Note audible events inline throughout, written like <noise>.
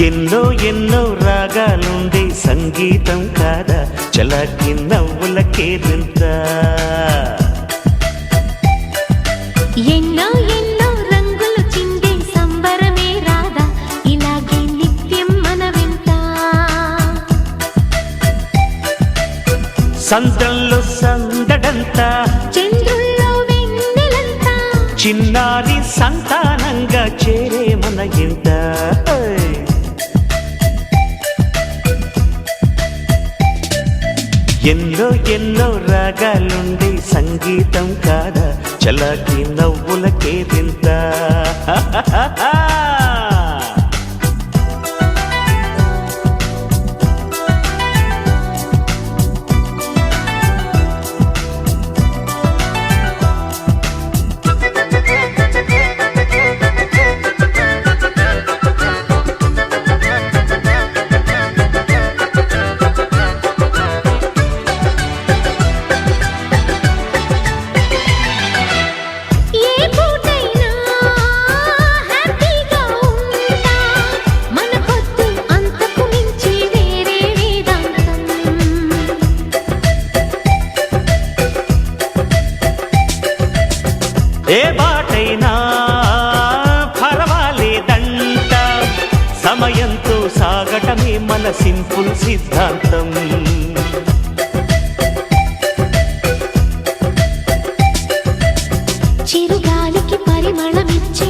ఎన్నో రాగాలుండే సంగీతం కాదా? చలాకి నవ్వుల కేరింత. ఎన్నో ఎన్నో రంగులు చిందే సంబరమే రాదా ఇలాగే నిత్యం మన వెంట సంద్రంలో సందడంతా. చంద్రుల్లో వెన్నెలంతా. చిన్నారి సంతానంగా చేరే మన ఇంట నీలో ఎన్నో రాగాలుండి సంగీతం కాదా? చలాకి నవ్వులకే తింతా <laughs> ఏ బాటైనా పర్వాలేదంట సమయంతో సాగటమే మన సింపుల్ సిద్ధాంతం. చిరుగాలికి పరిమళమిచ్చే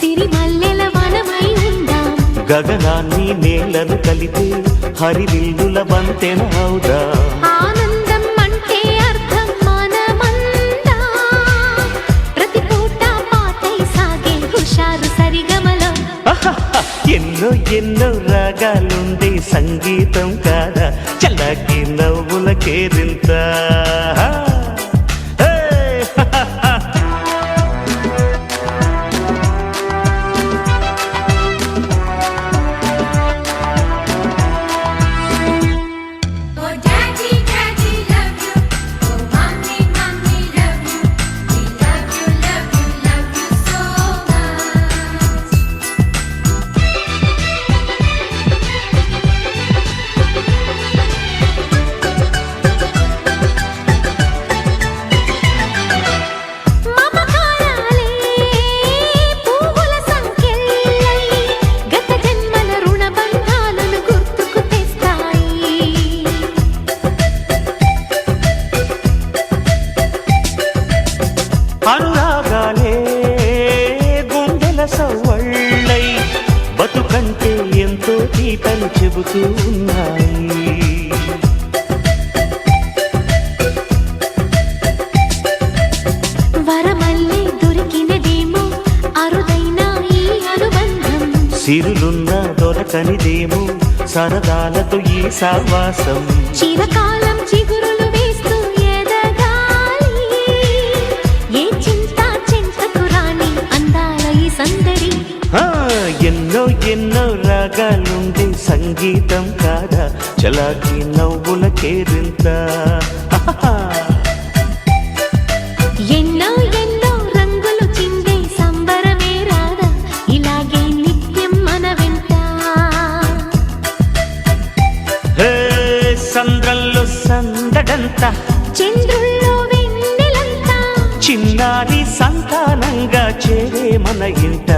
సిరిమల్లెల వనమై ఉందాం. గగనాన్ని నేలను కలిపే హరివిల్లుల బంతెన అవుదా. ఎన్నో ఎన్నో రాగాలుండే సంగీతం కాదా? చల్లకి నవ్వుల కేరింత. బతుకంటే ఎంతో తీపని చెబుతూ ఉన్నాయి. వరమల్లే దొరికినదేమో అరుదైన ఈ అనుబంధం. సిరులున్న దొరకనిదేమో సరదాలతో ఈ సావాసం చిరకాలం సంగీతం కాదా? చలాకి నవ్వుల కేరింత. ఎన్నో ఎన్నో రంగులు చిందే సంబరమే రాదా? ఇలాగే నిత్యం మన వెంట హే, సంద్రంలో సందడంతా. చంద్రుల్లో వెన్నెలంతా. చిన్నారి సంతానంగా చేరే మన ఇంట!